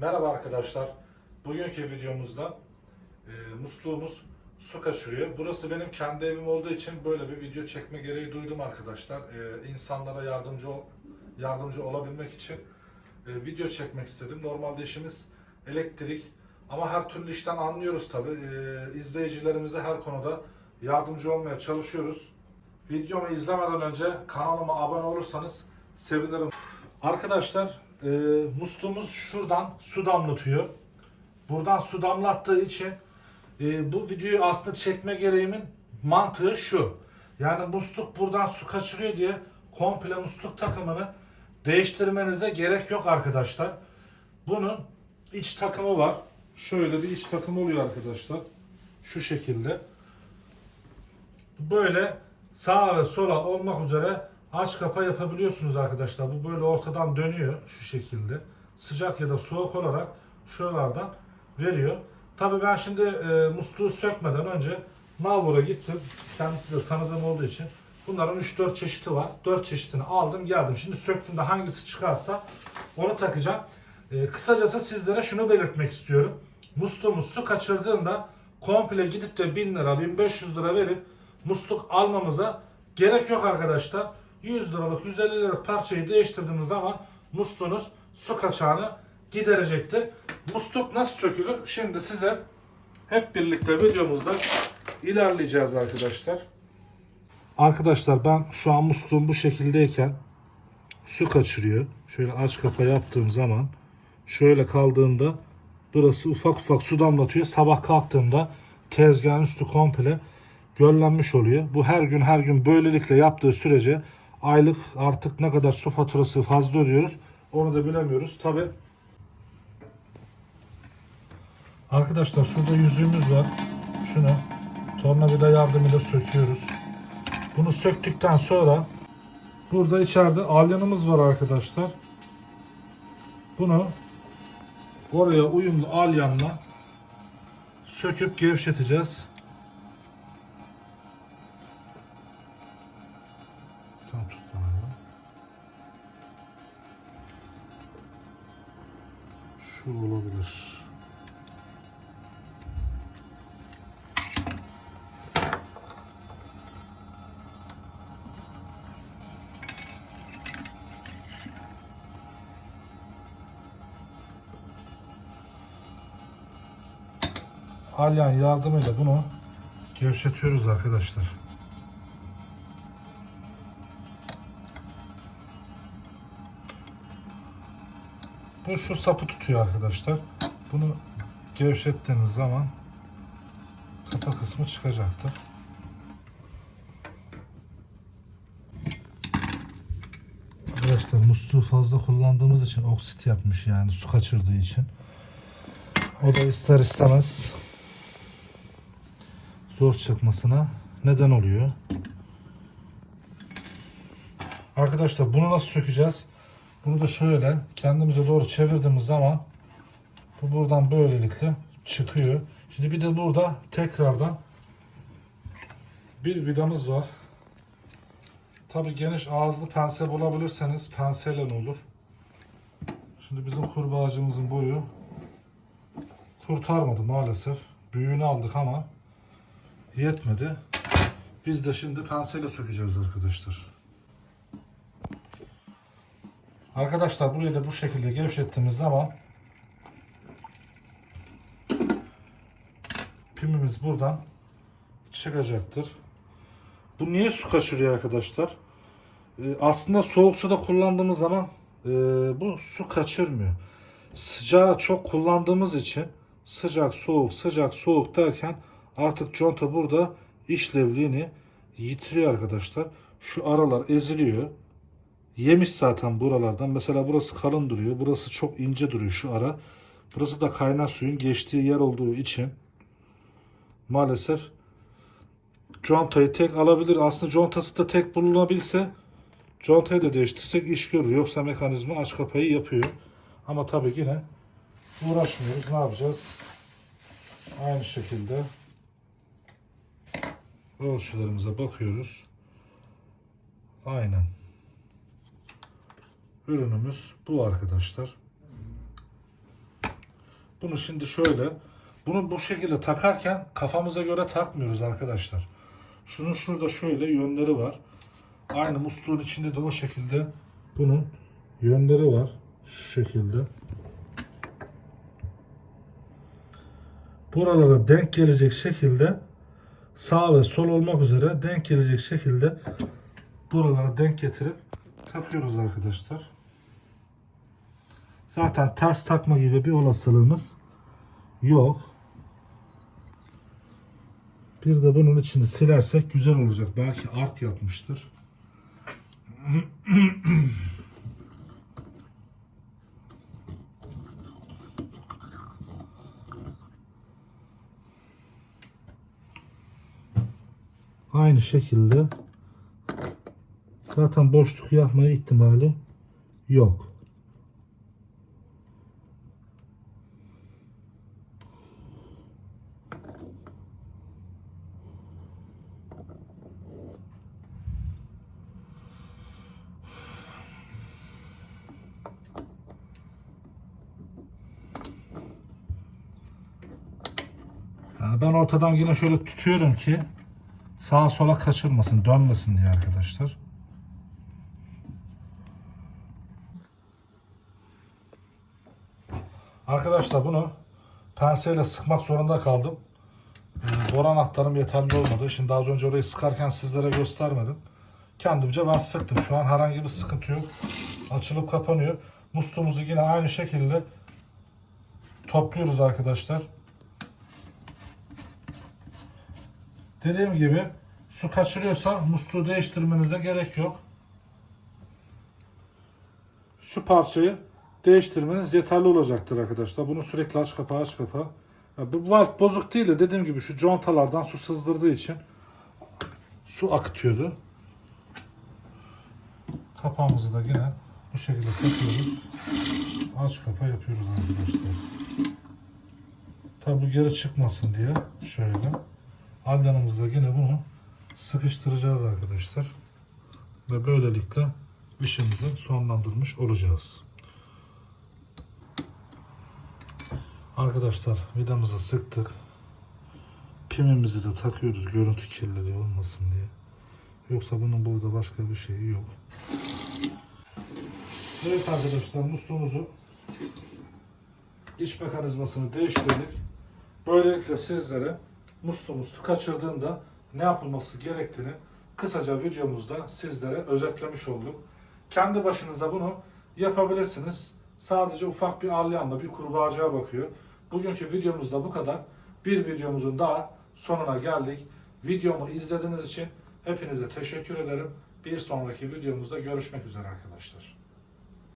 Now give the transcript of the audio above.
Merhaba arkadaşlar. Bugünkü videomuzda e, musluğumuz su kaçırıyor. Burası benim kendi evim olduğu için böyle bir video çekme gereği duydum arkadaşlar. E, insanlara yardımcı yardımcı olabilmek için e, video çekmek istedim. Normalde işimiz elektrik ama her türlü işten anlıyoruz tabi. E, izleyicilerimize her konuda yardımcı olmaya çalışıyoruz. Videomu izlemeden önce kanalıma abone olursanız sevinirim. Arkadaşlar e, musluğumuz şuradan su damlatıyor. Buradan su damlattığı için e, bu videoyu aslında çekme gereğimin mantığı şu. Yani musluk buradan su kaçırıyor diye komple musluk takımını değiştirmenize gerek yok arkadaşlar. Bunun iç takımı var. Şöyle bir iç takım oluyor arkadaşlar. Şu şekilde. Böyle sağa ve sola olmak üzere aç kapa yapabiliyorsunuz arkadaşlar. Bu böyle ortadan dönüyor şu şekilde. Sıcak ya da soğuk olarak şuralardan veriyor. Tabii ben şimdi e, musluğu sökmeden önce Nalbur'a gittim. Kendisi de tanıdığım olduğu için. Bunların 3-4 çeşidi var. 4 çeşidini aldım geldim. Şimdi söktüğümde hangisi çıkarsa onu takacağım. E, kısacası sizlere şunu belirtmek istiyorum. Musluğumuz su kaçırdığında komple gidip de 1000 lira 1500 lira verip musluk almamıza gerek yok arkadaşlar. 100 liralık 150 liralık parçayı değiştirdiğiniz zaman musluğunuz su kaçağını giderecektir. Musluk nasıl sökülür? Şimdi size hep birlikte videomuzda ilerleyeceğiz arkadaşlar. Arkadaşlar ben şu an musluğum bu şekildeyken su kaçırıyor. Şöyle aç kapa yaptığım zaman şöyle kaldığında burası ufak ufak su damlatıyor. Sabah kalktığımda tezgahın üstü komple göllenmiş oluyor. Bu her gün her gün böylelikle yaptığı sürece aylık artık ne kadar su faturası fazla ödüyoruz onu da bilemiyoruz. Tabi Arkadaşlar şurada yüzüğümüz var. Şunu tornavida yardımıyla söküyoruz. Bunu söktükten sonra burada içeride alyanımız var arkadaşlar. Bunu oraya uyumlu alyanla söküp gevşeteceğiz. Alyan yardımıyla bunu gevşetiyoruz arkadaşlar. Bu şu sapı tutuyor arkadaşlar. Bunu gevşettiğiniz zaman kafa kısmı çıkacaktır. Arkadaşlar musluğu fazla kullandığımız için oksit yapmış yani su kaçırdığı için. O da ister istemez zor çıkmasına neden oluyor. Arkadaşlar bunu nasıl sökeceğiz? Bunu da şöyle kendimize doğru çevirdiğimiz zaman bu buradan böylelikle çıkıyor. Şimdi bir de burada tekrardan bir vidamız var. Tabi geniş ağızlı pense bulabilirseniz penseyle olur. Şimdi bizim kurbağacımızın boyu kurtarmadı maalesef. Büyüğünü aldık ama yetmedi. Biz de şimdi penseyle sökeceğiz arkadaşlar. Arkadaşlar burayı da bu şekilde gevşettiğimiz zaman pimimiz buradan çıkacaktır. Bu niye su kaçırıyor arkadaşlar? Ee, aslında soğuk suda kullandığımız zaman e, bu su kaçırmıyor. Sıcağı çok kullandığımız için sıcak soğuk sıcak soğuk derken artık conta burada işlevliğini yitiriyor arkadaşlar. Şu aralar eziliyor. Yemiş zaten buralardan. Mesela burası kalın duruyor. Burası çok ince duruyor şu ara. Burası da kaynar suyun geçtiği yer olduğu için maalesef contayı tek alabilir. Aslında contası da tek bulunabilse contayı da değiştirsek iş görür. Yoksa mekanizma aç kapayı yapıyor. Ama tabii yine uğraşmıyoruz. Ne yapacağız? Aynı şekilde ölçülerimize bakıyoruz. Aynen. Ürünümüz bu arkadaşlar. Bunu şimdi şöyle. Bunu bu şekilde takarken kafamıza göre takmıyoruz arkadaşlar. Şunun şurada şöyle yönleri var. Aynı musluğun içinde de o şekilde bunun yönleri var. Şu şekilde. Buralara denk gelecek şekilde sağ ve sol olmak üzere denk gelecek şekilde buralara denk getirip takıyoruz arkadaşlar. Zaten ters takma gibi bir olasılığımız yok. Bir de bunun içini silersek güzel olacak. Belki ark yapmıştır. Aynı şekilde zaten boşluk yapmaya ihtimali yok. Ben ortadan yine şöyle tutuyorum ki sağa sola kaçırmasın, dönmesin diye arkadaşlar. Arkadaşlar bunu penseyle sıkmak zorunda kaldım. Ee, Bor anahtarım yeterli olmadı. Şimdi az önce orayı sıkarken sizlere göstermedim. Kendimce ben sıktım. Şu an herhangi bir sıkıntı yok. Açılıp kapanıyor. Musluğumuzu yine aynı şekilde topluyoruz arkadaşlar. Dediğim gibi su kaçırıyorsa musluğu değiştirmenize gerek yok. Şu parçayı değiştirmeniz yeterli olacaktır arkadaşlar. Bunu sürekli aç kapa aç kapa. Ya bu valve bozuk değil de dediğim gibi şu contalardan su sızdırdığı için su akıtıyordu. Kapağımızı da yine bu şekilde takıyoruz. Aç kapa yapıyoruz arkadaşlar. Tabi geri çıkmasın diye şöyle. Alyanımızda yine bunu sıkıştıracağız arkadaşlar. Ve böylelikle işimizi sonlandırmış olacağız. Arkadaşlar vidamızı sıktık. Pimimizi de takıyoruz görüntü kirliliği olmasın diye. Yoksa bunun burada başka bir şeyi yok. Evet arkadaşlar musluğumuzu iç mekanizmasını değiştirdik. Böylelikle sizlere musluğumuz su kaçırdığında ne yapılması gerektiğini kısaca videomuzda sizlere özetlemiş olduk. Kendi başınıza bunu yapabilirsiniz. Sadece ufak bir alyanla bir kurbağacığa bakıyor. Bugünkü videomuzda bu kadar. Bir videomuzun daha sonuna geldik. Videomu izlediğiniz için hepinize teşekkür ederim. Bir sonraki videomuzda görüşmek üzere arkadaşlar.